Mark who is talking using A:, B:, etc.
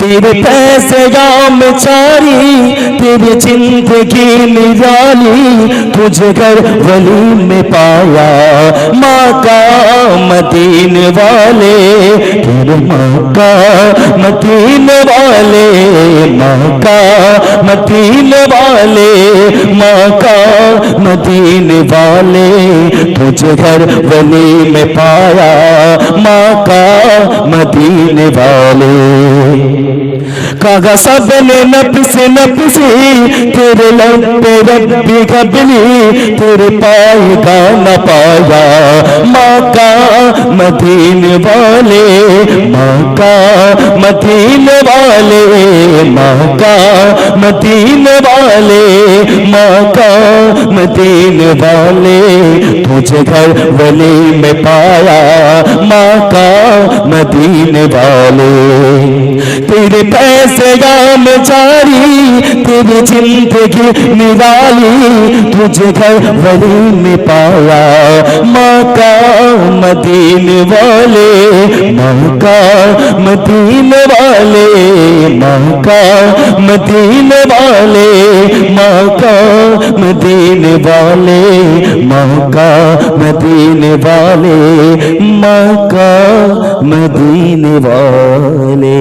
A: तेरे पैसे गाम चारी, तेरी ज़िंदगी निराली, तुझे घर वली में पाया। माँ का मदीन वाले, तेरे माँ का मदीन वाले माँ का मदीन वाले माँ का मदीन वाले, तुझे घर वली में पाया। माँ का मदीन वाले। कागा सबने नपसे नपसी तेरे लब पे रब्बी गबली तेरे पाए का न पाया। माँ का मदीन वाले माँ का मदीन वाले माँ का मदीन वाले माँ का मदीन वाले। तुझे घर वली में पाया माँ का मदीन वाले। तेरे पैसे गाम जारी तेरी ज़िंदगी निराली तुझे घर वली में पाया माँ का मदीन वाले माँ का मदीन वाले माँ का मदीन वाले माँ का मदीन वाले माँ का मदीन वाले माँ का मदीन वाले